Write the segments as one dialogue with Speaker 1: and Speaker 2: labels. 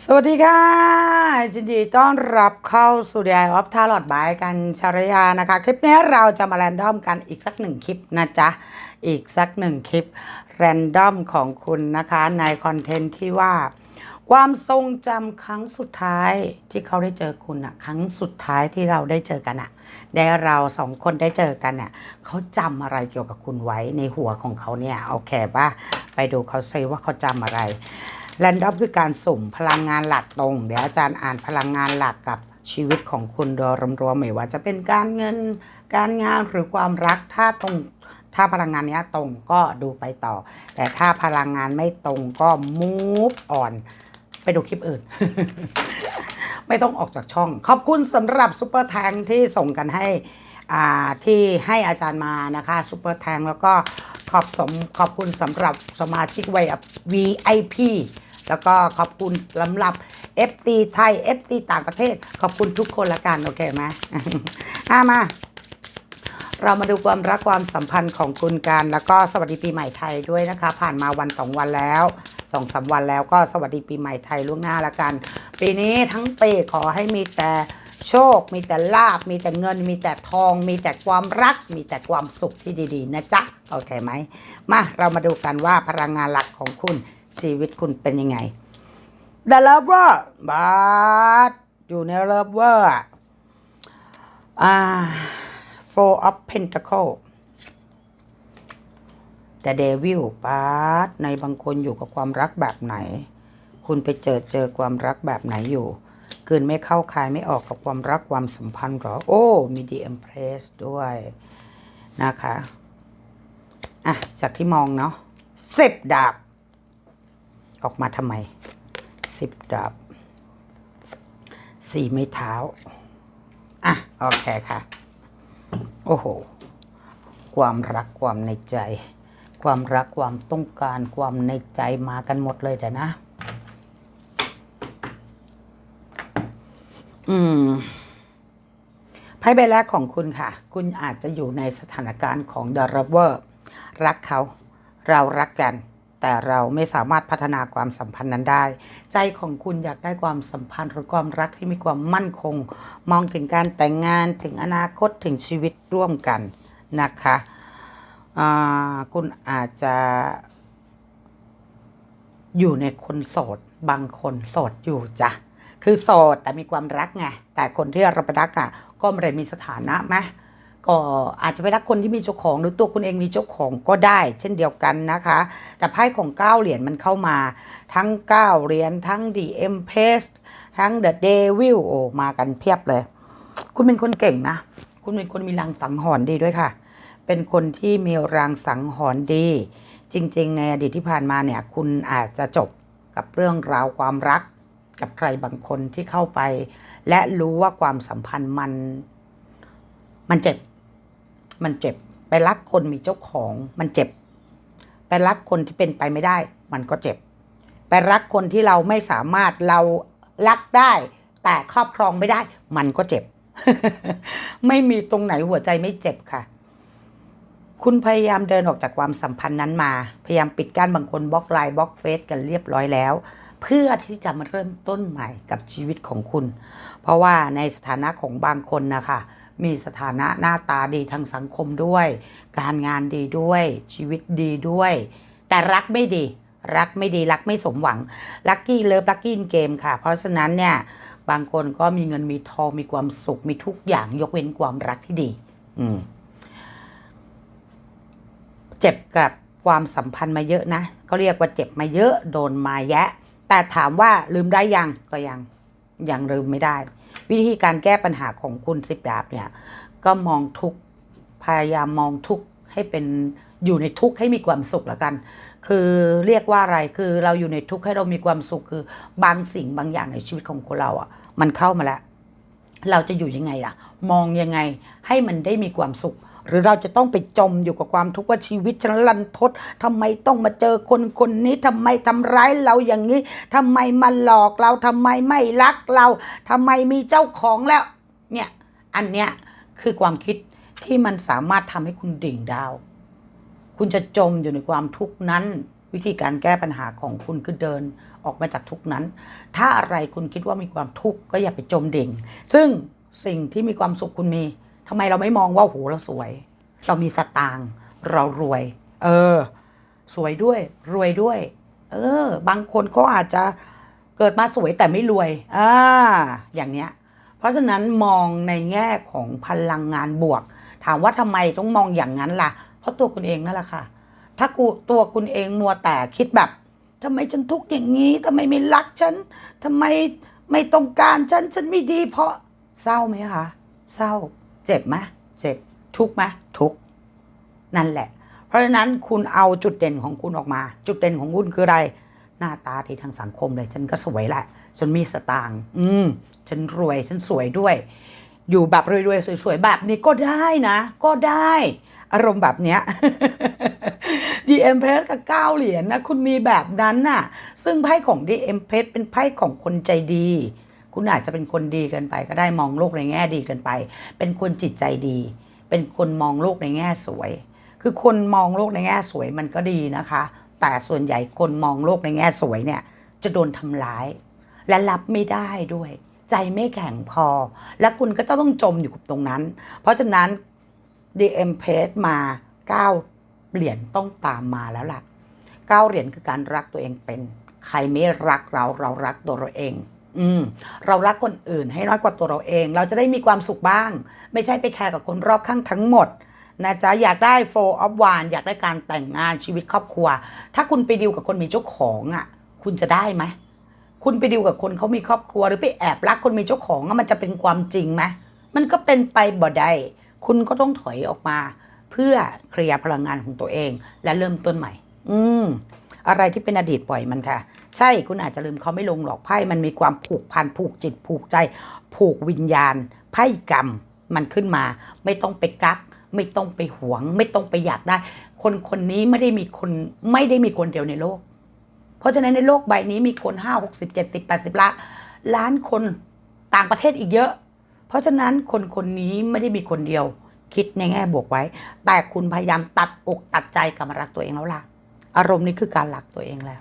Speaker 1: สวัสดีค่ะยินดีต้อนรับเข้าสู่ดียออฟทาร์ลอดบายกันชารยานะคะ คลิปนี้เราจะมาแรนดอมกันอีกสักหนึ่งคลิปนะจ๊ะ อีกสักหนึ่งคลิปแรนดอมของคุณนะคะ ในคอนเทนต์ที่ว่า ความทรงจำครั้งสุดท้ายที่เขาได้เจอคุณอะครั้งสุดท้ายที่เราได้เจอกันอะได้เราสองคนได้เจอกันเนี่ยเขาจำอะไรเกี่ยวกับคุณไว้ในหัวของเขาเนี่ยโอเคป่ะไปดูเขาซิว่าเขาจำอะไร แรนดอมคือการสุ่มพลังงานหลักตรง เดี๋ยวอาจารย์อ่านพลังงานหลักกับชีวิตของคุณโดยรวมๆไม่ว่าจะเป็นการเงินการงานหรือความรักถ้าตรงถ้าพลังงานนี้ตรงก็ดูไปต่อ แต่ถ้าพลังงานไม่ตรงก็ move on ไปดูคลิปอื่น ไม่ต้องออกจากช่อง ขอบคุณสำหรับซุปเปอร์แทงที่ส่งกันให้อ่าที่ให้อาจารย์มานะคะซุปเปอร์แทงแล้วก็ ขอบสมขอบคุณสำหรับสมาชิก VIP แล้วก็ขอบคุณสำหรับ FC ไทย FC ต่างประเทศ ขอบคุณทุกคนละกัน โอเคไหมอะมา เรามาดูความรักความสัมพันธ์ของคุณกัน แล้วก็สวัสดีปีใหม่ไทยด้วยนะคะ ผ่านมาวันสองวันแล้วสองสามวันแล้วก็สวัสดีปีใหม่ไทยล่วงหน้าละกัน ปีนี้ทั้งปีขอให้มีแต่ โชค มีแต่ลาบ มีแต่เงิน มีแต่ทอง มีแต่ความรัก มีแต่ความสุขที่ดีๆ นะจ๊ะ โอเคไหม มา เรามาดูกันว่าพลังงานหลักของคุณชีวิตคุณเป็นยังไง The Lover บาสอยู่ใน Lover อะอ่า Four of Pentacle The Devil บาสในบางคนอยู่กับความรักแบบไหน คุณไปเจอเจอความรักแบบไหนอยู่ กินไม่เข้าคายไม่ออกกับความรักความสัมพันธ์หรอ โอ้ มี The Empress ด้วยนะคะ อะ จากที่มองเนาะสิบดาบ ออกมาทำไมสิบดาบสี่ไม้เท้า อะ โอเคค่ะ โอ้โห ความรักความในใจ ความรักความต้องการความในใจมากันหมดเลยเดี๋ยวนะ อืมไพ่ใบแรกของคุณค่ะ คุณอาจจะอยู่ในสถานการณ์ของ The Lover รักเขา เรารักกัน แต่เราไม่สามารถพัฒนาความสัมพันธ์นั้นได้ ใจของคุณอยากได้ความสัมพันธ์หรือความรักที่มีความมั่นคง มองถึงการแต่งงานถึงอนาคตถึงชีวิตร่วมกันนะคะคุณอาจจะอยู่ในคนโสด บางคนโสดอยู่จ้ะ คือโสดแต่มีความรักไงแต่คนที่เราไปรักอะก็ไม่ได้มีสถานะไหมก็อาจจะไปรักคนที่มีเจ้าของหรือตัวคุณเองมีเจ้าของก็ได้ เช่นเดียวกันนะคะ แต่ไพ่ของเก้าเหรียญมันเข้ามา ทั้งเก้าเหรียญทั้ง The Empress ทั้ง The Devil โอ้มากันเพียบเลย คุณเป็นคนเก่งนะ คุณเป็นคนมีรังสังหรณ์ดีด้วยค่ะ เป็นคนที่มีรังสังหรณ์ดี จริง ๆ ในอดีตที่ผ่านมาเนี่ย คุณอาจจะจบกับเรื่องราวความรัก กับใครบางคนที่เข้าไป และรู้ว่าความสัมพันธ์มัน มันเจ็บ มันเจ็บ ไปรักคนมีเจ้าของมันเจ็บ ไปรักคนที่เป็นไปไม่ได้ มันก็เจ็บ ไปรักคนที่เราไม่สามารถเรารักได้ แต่ครอบครองไม่ได้ มันก็เจ็บ ไม่มีตรงไหนหัวใจไม่เจ็บค่ะคุณพยายามเดินออกจากความสัมพันธ์นั้นมา พยายามปิดกั้นบางคนบล็อกไลน์บล็อกเฟซกันเรียบร้อยแล้ว เพื่อที่จะมาเริ่มต้นใหม่กับชีวิตของคุณ เพราะว่าในสถานะของบางคนนะคะมีสถานะหน้าตาดีทางสังคมด้วย การงานดีด้วย ชีวิตดีด้วย แต่รักไม่ดี รักไม่ดีรักไม่สมหวังลัคกี้เลิฟลัคกี้เกมค่ะ เพราะฉะนั้นเนี่ยบางคนก็มีเงินมีทองมีความสุขมีทุกอย่างยกเว้นความรักที่ดี อืมเจ็บกับความสัมพันธ์มาเยอะนะเขาเรียกว่าเจ็บมาเยอะโดนมาแยะ แต่ถามว่าลืมได้ยังก็ยังยังลืมไม่ได้ วิธีการแก้ปัญหาของคุณสิบดาบเนี่ยก็มองทุกพยายามมองทุกให้เป็นอยู่ในทุกข์ให้มีความสุขละกัน คือเรียกว่าอะไร คือเราอยู่ในทุกข์ให้เรามีความสุข คือบางสิ่งบางอย่างในชีวิตของคนเราอะ มันเข้ามาแล้ว เราจะอยู่ยังไงล่ะ มองยังไงให้มันได้มีความสุข หรือเราจะต้องไปจมอยู่กับความทุกข์ว่าชีวิตฉันลันทดทำไมต้องมาเจอคนคนนี้ทำไมทำร้ายเราอย่างนี้ทำไมมันหลอกเราทำไมไม่รักเราทำไมมีเจ้าของแล้วเนี่ยอันเนี้ยคือความคิดที่มันสามารถทำให้คุณดิ่งดาว คุณจะจมอยู่ในความทุกข์นั้น วิธีการแก้ปัญหาของคุณคือเดินออกมาจากทุกข์นั้น ถ้าอะไรคุณคิดว่ามีความทุกข์ก็อย่าไปจมดิ่ง ซึ่งสิ่งที่มีความสุขคุณมี ทำไมเราไม่มองว่าโหเราสวย เรามีสตางค์เรารวย เออ สวยด้วย รวยด้วย เออ บางคนก็อาจจะเกิดมาสวยแต่ไม่รวยอ่าอย่างเนี้ย เพราะฉะนั้นมองในแง่ของพลังงานบวก ถามว่าทำไมต้องมองอย่างนั้นล่ะ เพราะตัวคุณเองนั่นแหละค่ะ ถ้ากูตัวคุณเองมัวแต่คิดแบบทำไมฉันทุกข์อย่างนี้ทำไมไม่รักฉันทำไมไม่ต้องการฉันฉันไม่ดี เพราะเศร้าไหมคะเศร้า เจ็บไหมเจ็บทุกไหมทุกนั่นแหละ เพราะฉะนั้นคุณเอาจุดเด่นของคุณออกมา จุดเด่นของคุณคืออะไร หน้าตาที่ทางสังคมเลย ฉันก็สวยแหละ ฉันมีสตางค์อืม ฉันรวย ฉันสวยด้วย อยู่แบบรวยๆสวยๆแบบนี้ก็ได้นะ ก็ได้ อารมณ์แบบเนี้ย DM p r e s กับเก้าเหรียญนะคุณมีแบบนั้นน่ะ ซึ่งไพ่ของ DM p r e s เป็นไพ่ของคนใจดี คุณอาจจะเป็นคนดีเกินไป ก็ได้มองโลกในแง่ดีเกินไป เป็นคนจิตใจดี เป็นคนมองโลกในแง่สวย คือคนมองโลกในแง่สวยมันก็ดีนะคะ แต่ส่วนใหญ่คนมองโลกในแง่สวยเนี่ยจะโดนทำร้าย และรับไม่ได้ด้วย ใจไม่แข็งพอ และคุณก็ต้องจมอยู่กับตรงนั้น เพราะฉะนั้น DM p a g e มา 9 เหรียญต้องตามมาแล้วล่ะ 9 เหรียญคือการรักตัวเองเป็น ใครไม่รักเราเรารักตัวเราเอง อืมเรารักคนอื่นให้น้อยกว่าตัวเราเอง เราจะได้มีความสุขบ้าง ไม่ใช่ไปแคร์กับคนรอบข้างทั้งหมดนะจ๊ะอยากได้ four of one อยากได้การแต่งงานชีวิตครอบครัว ถ้าคุณไปดิวกับคนมีเจ้าของอะ คุณจะได้ไหมคุณไปดิวกับคนเขามีครอบครัว หรือไปแอบรักคนมีเจ้าของอะมันจะเป็นความจริงไหมมันก็เป็นไปบ่ได้คุณก็ต้องถอยออกมา เพื่อเคลียร์พลังงานของตัวเอง และเริ่มต้นใหม่ อืมอะไรที่เป็นอดีตปล่อยมันค่ะ ใช่คุณอาจจะลืมเขาไม่ลงหรอกไพ่มันมีความผูกพันผูกจิตผูกใจ ผูกวิญญาณไพ่กรรมมันขึ้นมา ไม่ต้องไปกัก ไม่ต้องไปหวง ไม่ต้องไปอยากได้ คนคนนี้ไม่ได้มีคนไม่ได้มีคนเดียวในโลก เพราะฉะนั้นในโลกใบนี้มีคนห้าหกสิบเจ็ดสิบแปดสิบละล้านคนต่างประเทศอีกเยอะ เพราะฉะนั้นคนคนนี้ไม่ได้มีคนเดียว คิดในแง่บวกไว้ แต่คุณพยายามตัดอกตัดใจกลับมารักตัวเองแล้วล่ะ อารมณ์นี้คือการรักตัวเองแล้ว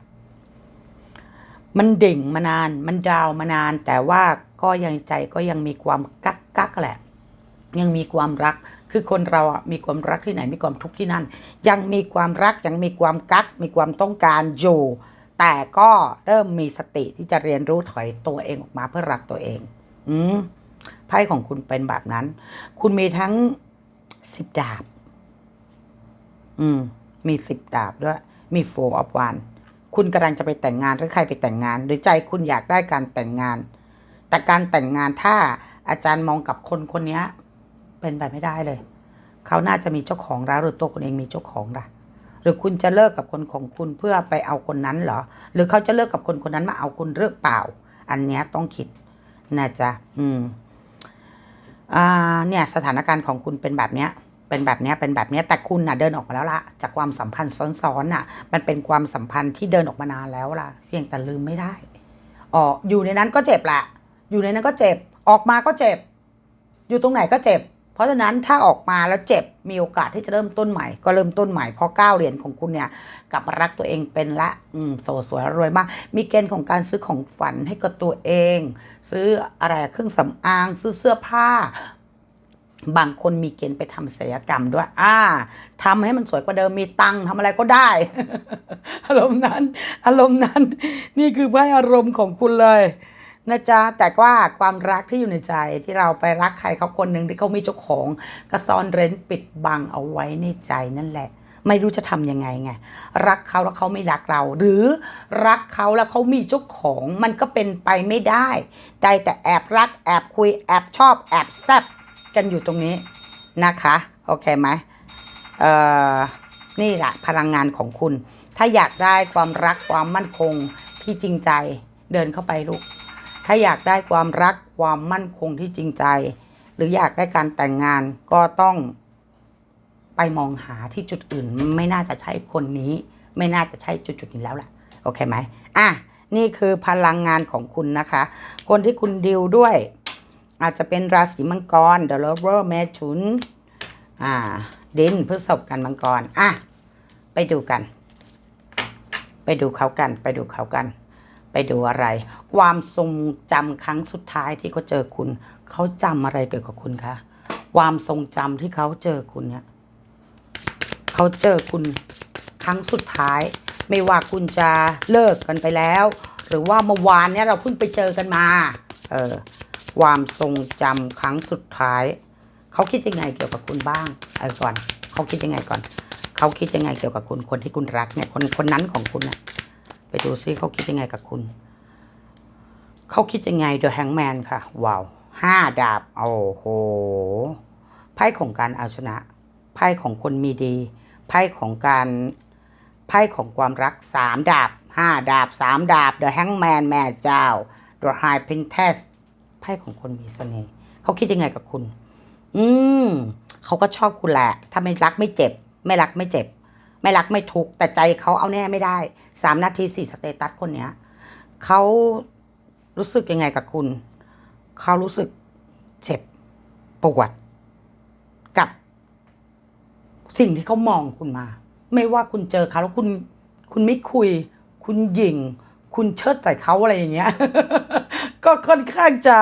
Speaker 1: มันเด่งมานาน มันดาวมานาน แต่ว่าก็ยังใจก็ยังมีความกักกักแหละ ยังมีความรัก คือคนเราอะมีความรักที่ไหนมีความทุกข์ที่นั่น ยังมีความรักยังมีความกัก มีความต้องการอยู่แต่ก็เริ่มมีสติที่จะเรียนรู้ถอยตัวเองออกมาเพื่อรักตัวเอง อืมไพ่ของคุณเป็นแบบนั้น คุณมีทั้งสิบดาบ อืม มีสิบดาบด้วย มีโฟออฟวาน คุณกำลังจะไปแต่งงานหรือใครไปแต่งงาน หรือใจคุณอยากได้การแต่งงาน แต่การแต่งงานถ้าอาจารย์มองกับคนคนนี้เป็นไปไม่ได้เลย เขาน่าจะมีเจ้าของแล้วหรือตัวคุณเองมีเจ้าของล่ะ หรือคุณจะเลิกกับคนของคุณเพื่อไปเอาคนนั้นเหรอ หรือเขาจะเลิกกับคนคนนั้นมาเอาคุณหรือเปล่า อันนี้ต้องคิดนะจ๊ะอืมอ่าเนี่ยสถานการณ์ของคุณเป็นแบบเนี้ย เป็นแบบนี้เป็นแบบนี้แต่คุณน่ะเดินออกมาแล้วล่ะจากความสัมพันธ์ซ้อนๆน่ะ มันเป็นความสัมพันธ์ที่เดินออกมานานแล้วล่ะ เพียงแต่ลืมไม่ได้อออยู่ในนั้นก็เจ็บแหละ อยู่ในนั้นก็เจ็บ ออกมาก็เจ็บ อยู่ตรงไหนก็เจ็บ เพราะฉะนั้นถ้าออกมาแล้วเจ็บมีโอกาสที่จะเริ่มต้นใหม่ ก็เริ่มต้นใหม่เพราะก้าวเหรียญของคุณเนี่ยกลับมารักตัวเองเป็นละอืมโสดสวยรวยมาก มีเกณฑ์ของการซื้อของฝันให้กับตัวเอง ซื้ออะไรเครื่องสำอาง ซื้อเสื้อผ้า บางคนมีเกณฑ์ไปทำศัลยกรรมด้วย อ่าทำให้มันสวยกว่าเดิม มีตังค์ทำอะไรก็ได้ อารมณ์นั้น อารมณ์นั้น นี่คือไพ่อารมณ์ของคุณเลยนะจ๊ะ แต่ว่าความรักที่อยู่ในใจที่เราไปรักใครเขาคนหนึ่งที่เขามีเจ้าของก็ซ่อนเร้นปิดบังเอาไว้ในใจนั่นแหละ ไม่รู้จะทำยังไงไง รักเขาแล้วเขาไม่รักเรา หรือรักเขาแล้วเขามีเจ้าของ มันก็เป็นไปไม่ได้ใจแต่แอบรัก แอบคุย แอบชอบ แอบแซบ กันอยู่ตรงนี้นะคะ โอเคไหมเอ่อนี่แหละพลังงานของคุณ ถ้าอยากได้ความรักความมั่นคงที่จริงใจเดินเข้าไปลูก ถ้าอยากได้ความรักความมั่นคงที่จริงใจ หรืออยากได้การแต่งงานก็ต้องไปมองหาที่จุดอื่น ไม่น่าจะใช่คนนี้ ไม่น่าจะใช่จุดจุดนี้แล้วล่ะ โอเคไหมอะนี่คือพลังงานของคุณนะคะ คนที่คุณดิวด้วย อาจจะเป็นราศีมังกร The Lover แม่ฉุน อ่า ดินพฤษภกันมังกร อะ ไปดูกัน ไปดูเขากัน ไปดูเขากัน ไปดูอะไร ความทรงจำครั้งสุดท้ายที่เขาเจอคุณ เขาจำอะไรเกี่ยวกับคุณคะ ความทรงจำที่เขาเจอคุณเนี่ย เขาเจอคุณครั้งสุดท้าย ไม่ว่าคุณจะเลิกกันไปแล้ว หรือว่าเมื่อวานเนี่ยเราเพิ่งไปเจอกันมา เออ ความทรงจำครั้งสุดท้าย เขาคิดยังไงเกี่ยวกับคุณบ้างเอาก่อน เขาคิดยังไงก่อน เขาคิดยังไงเกี่ยวกับคุณคนที่คุณรักเนี่ยคนคนนั้นของคุณนะไปดูซิเขาคิดยังไงกับคุณ เขาคิดยังไงเดอะแฮงแมนค่ะว้าวห้าดาบโอ้โหไพ่ของการเอาชนะไพ่ของคนมีดีไพ่ของการไพ่ของความรักสามดาบห้าดาบสามดาบเดอะแฮงแมนแม่เจ้าเดอะ ไพ่ของคนมีเสน่ห์เขาคิดยังไงกับคุณ อืมเขาก็ชอบคุณแหละ ถ้าไม่รักไม่เจ็บ ไม่รักไม่เจ็บ ไม่รักไม่ทุกข์แต่ใจเขาเอาแน่ไม่ได้สามนาทีสี่สเตตัสคนเนี้ยเขารู้สึกยังไงกับคุณ เขารู้สึกเจ็บปวดกับ สิ่งที่เขามองคุณมา ไม่ว่าคุณเจอเขาแล้วคุณ คุณไม่คุย คุณหยิงคุณเชิดใส่เขาอะไรอย่างเงี้ย ก็ค่อนข้างจะ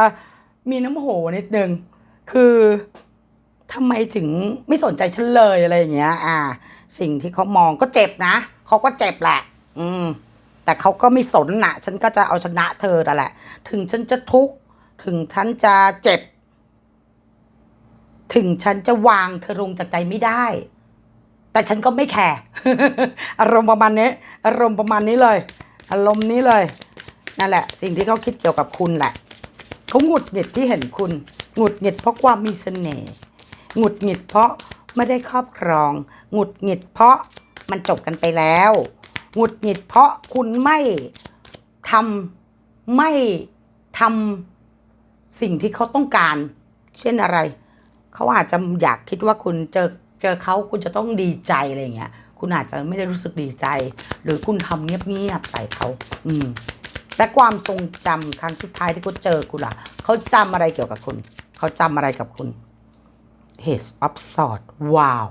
Speaker 1: มีน้ำโหนิดนึง คือทำไมถึงไม่สนใจฉันเลยอะไรอย่างเงี้ย อ่า สิ่งที่เขามองก็เจ็บนะเขาก็เจ็บแหละ อืม แต่เขาก็ไม่สนนะฉันก็จะเอาชนะเธอแต่แหละ ถึงฉันจะทุกข์ถึงฉันจะเจ็บ ถึงฉันจะวางเธอลงจากใจไม่ได้ แต่ฉันก็ไม่แคร์อารมณ์ประมาณนี้ อารมณ์ประมาณนี้เลย อารมณ์นี้เลย นั่นแหละ สิ่งที่เขาคิดเกี่ยวกับคุณแหละเขาหงุดหงิดที่เห็นคุณหงุดหงิดเพราะความมีเสน่ห์หงุดหงิดเพราะไม่ได้ครอบครองหงุดหงิดเพราะมันจบกันไปแล้วหงุดหงิดเพราะคุณไม่ทำไม่ทำสิ่งที่เขาต้องการ เช่นอะไร เขาอาจจะอยากคิดว่าคุณเจอเจอเขาคุณจะต้องดีใจอะไรอย่างเงี้ย คุณอาจจะไม่ได้รู้สึกดีใจ หรือคุณทำเงียบๆใส่เขา อืม แต่ความทรงจำครั้งสุดท้ายที่เขาเจอคุณล่ะ เขาจำอะไรเกี่ยวกับคุณ เขาจำอะไรกับคุณ Ace of sword ว้าว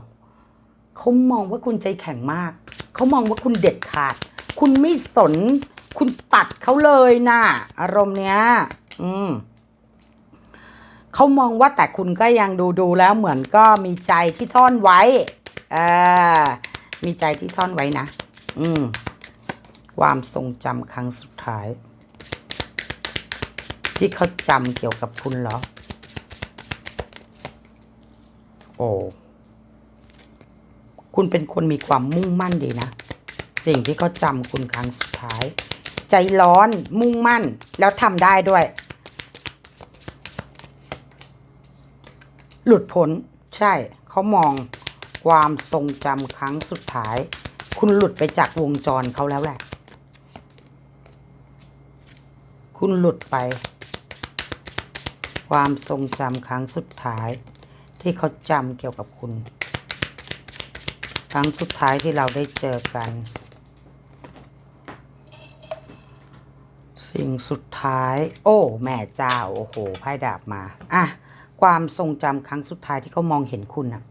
Speaker 1: เขามองว่าคุณใจแข็งมาก เขามองว่าคุณเด็ดขาด คุณไม่สน คุณตัดเขาเลยนะ อารมณ์เนี้ย อืมเขามองว่าแต่คุณก็ยังดูดูแล้วเหมือนก็มีใจที่ซ่อนไว้ เออมีใจที่ซ่อนไว้นะ อืม ความทรงจำครั้งสุดท้าย ที่เขาจำเกี่ยวกับคุณเหรอ โอ้คุณเป็นคนมีความมุ่งมั่นดีนะ สิ่งที่เขาจำคุณครั้งสุดท้าย ใจร้อนมุ่งมั่นแล้วทำได้ด้วย หลุดพ้นใช่เขามองความทรงจำครั้งสุดท้าย คุณหลุดไปจากวงจรเขาแล้วแหละ คุณหลุดไป ความทรงจำครั้งสุดท้าย ที่เขาจำเกี่ยวกับคุณ ครั้งสุดท้ายที่เราได้เจอกัน สิ่งสุดท้าย โอ้ แม่เจ้า โอ้โหไพ่ดาบมา อะ ความทรงจำครั้งสุดท้ายที่เขามองเห็นคุณน่ะ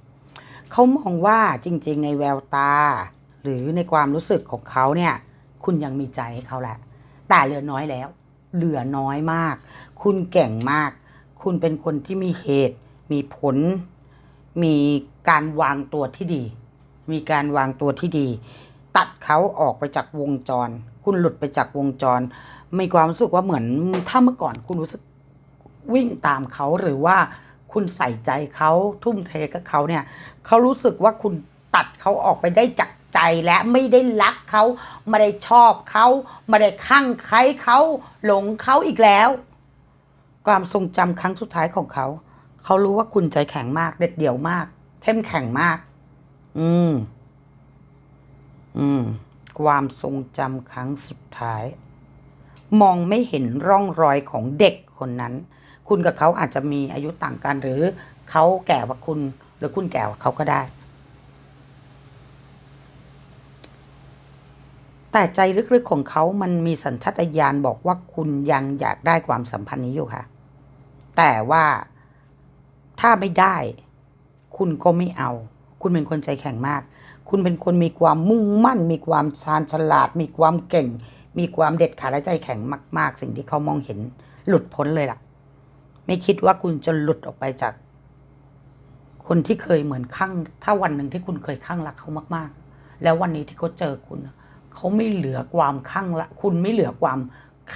Speaker 1: เขามองว่าจริง ๆ ในแววตา หรือในความรู้สึกของเขาเนี่ย คุณยังมีใจให้เขาแหละแต่เลือน้อยแล้ว เหลือน้อยมาก คุณเก่งมาก คุณเป็นคนที่มีเหตุ มีผล มีการวางตัวที่ดี มีการวางตัวที่ดี ตัดเขาออกไปจากวงจร คุณหลุดไปจากวงจร มีความรู้สึกว่าเหมือนถ้าเมื่อก่อนคุณรู้สึกวิ่งตามเขาหรือว่าคุณใส่ใจเขาทุ่มเทกับเขาเนี่ยเขารู้สึกว่าคุณตัดเขาออกไปได้จาก ใจและไม่ได้รักเขาไม่ได้ชอบเขาไม่ได้ข้างใครเขาหลงเขาอีกแล้ว ความทรงจำครั้งสุดท้ายของเขา เขารู้ว่าคุณใจแข็งมาก เด็ดเดี่ยวมากเข้มแข็งมาก อืม อืม ความทรงจำครั้งสุดท้าย มองไม่เห็นร่องรอยของเด็กคนนั้น คุณกับเขาอาจจะมีอายุต่างกันหรือเขาแก่กว่าคุณ หรือคุณแก่กว่าเขาก็ได้ แต่ใจลึกๆของเขามันมีสัญชาตญาณบอกว่าคุณยังอยากได้ความสัมพันธ์นี้อยู่ค่ะ แต่ว่าถ้าไม่ได้ คุณก็ไม่เอา คุณเป็นคนใจแข็งมาก คุณเป็นคนมีความมุ่งมั่น มีความชาญฉลาด มีความเก่ง มีความเด็ดขาดและใจแข็งมาก ๆ สิ่งที่เขามองเห็นหลุดพ้นเลยล่ะ ไม่คิดว่าคุณจะหลุดออกไปจาก คนที่เคยเหมือนข้าง ถ้าวันหนึ่งที่คุณเคยข้างรักเขามาก ๆ แล้ววันนี้ที่เขาเจอคุณ เขาไม่เหลือความข้างละคุณไม่เหลือความ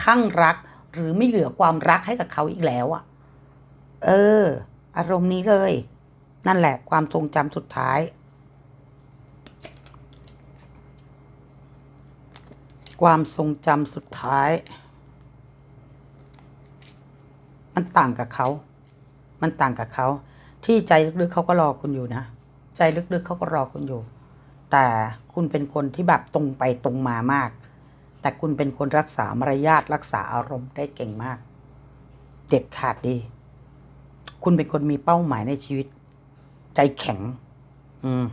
Speaker 1: ข้างรัก หรือไม่เหลือความรักให้กับเขาอีกแล้วอะเออ อารมณ์นี้เลย นั่นแหละความทรงจำสุดท้าย ความทรงจำสุดท้าย มันต่างกับเขา มันต่างกับเขา ที่ใจลึกๆเขาก็รอคุณอยู่นะ ใจลึกๆเขาก็รอคุณอยู่ แต่คุณเป็นคนที่แบบตรงไปตรงมามาก แต่คุณเป็นคนรักษามารยาทรักษาอารมณ์ได้เก่งมาก เด็ดขาดดี คุณเป็นคนมีเป้าหมายในชีวิต ใจแข็ง อืม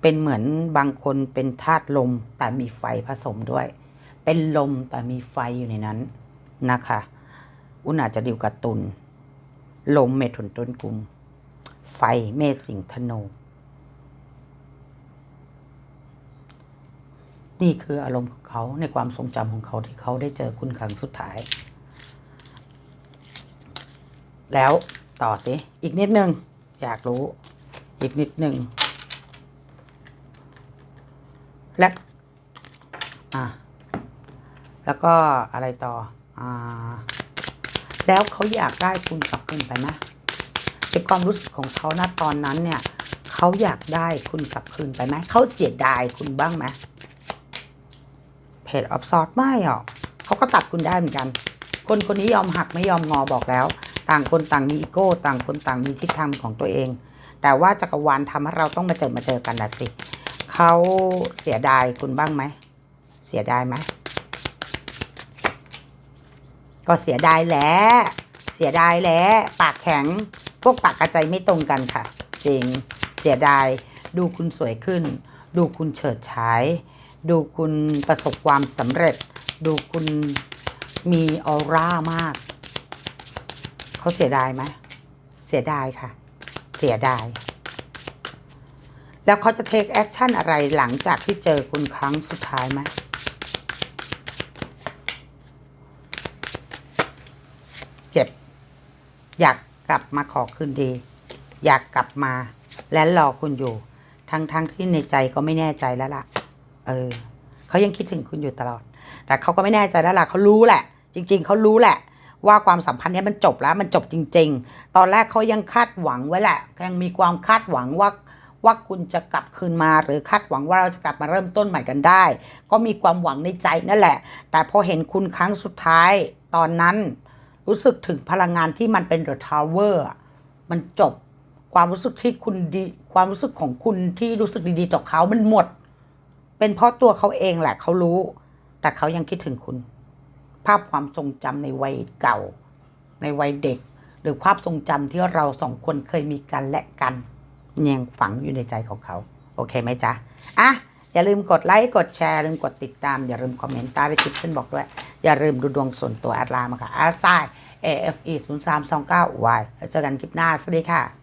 Speaker 1: เป็นเหมือนบางคนเป็นธาตุลมแต่มีไฟผสมด้วย เป็นลมแต่มีไฟอยู่ในนั้นนะคะอุณอาจจะดิวกับตุลลมเมถุนต้นกุมไฟเมษสิงธนู นี่คืออารมณ์ของเขาในความทรงจำของเขาที่เขาได้เจอคุณครั้งสุดท้าย แล้วต่อสิ อีกนิดนึง อยากรู้ อีกนิดนึง และอะแล้วก็อะไรต่ออ่าแล้วเขาอยากได้คุณกลับคืนไปไหมในความรู้สึกของเขาณตอนนั้นเนี่ย เขาอยากได้คุณกลับคืนไปไหม เขาเสียดายคุณบ้างไหม เพจออฟซอร์ไม่หรอกเขาก็ตัดคุณได้เหมือนกัน คนคนนี้ยอมหักไม่ยอมงอบอกแล้ว ต่างคนต่างมีอีโก้ ต่างคนต่างมีทิศทางของตัวเอง แต่ว่าจักรวาลทำให้เราต้องมาเจอมาเจอกันนะสิเขาเสียดายคุณบ้างไหมเสียดายไหมก็เสียดายแหละเสียดายแหละปากแข็งพวกปากกระใจไม่ตรงกันค่ะ จริงเสียดายดูคุณสวยขึ้น ดูคุณเฉิดฉาย ดูคุณประสบความสำเร็จ ดูคุณมีออร่ามาก เขาเสียดายไหม เสียดายค่ะ เสียดาย แล้วเขาจะเทคแอคชั่นอะไรหลังจากที่เจอคุณครั้งสุดท้ายไหมเจ็บ อยากกลับมาขอคืนดี อยากกลับมาและรอคุณอยู่ ทั้งทั้งที่ในใจก็ไม่แน่ใจแล้วล่ะ เออเขายังคิดถึงคุณอยู่ตลอด แต่เขาก็ไม่แน่ใจแล้วล่ะเขารู้แหละ จริง ๆเขารู้แหละ ว่าความสัมพันธ์นี้มันจบแล้วมันจบจริง ๆ ตอนแรกเขายังคาดหวังไว้แหละยังมีความคาดหวังว่าว่าคุณจะกลับคืนมาหรือคาดหวังว่าเราจะกลับมาเริ่มต้นใหม่กันได้ ก็มีความหวังในใจนั่นแหละ แต่พอเห็นคุณครั้งสุดท้ายตอนนั้น รู้สึกถึงพลังงานที่มันเป็นเดอะทาวเวอร์มันจบความรู้สึกที่คุณดีความรู้สึกของคุณที่รู้สึกดีๆต่อเขามันหมด เป็นเพราะตัวเขาเองแหละเขารู้ แต่เขายังคิดถึงคุณ ภาพความทรงจำในวัยเก่า ในวัยเด็ก หรือภาพทรงจำที่เราสองคนเคยมีกันและกันยังฝังอยู่ในใจของเขา โอเคไหมจ๊ะอะอย่าลืมกดไลค์กดแชร์ลืมกดติดตาม อย่าลืมคอมเมนต์ใต้คลิปฉันบอกด้วย อย่าลืมดูดวงส่วนตัวแอดไลน์มาค่ะอาซาย AFE 0 3 2 9 Y แล้วเจอกันคลิปหน้า สวัสดีค่ะ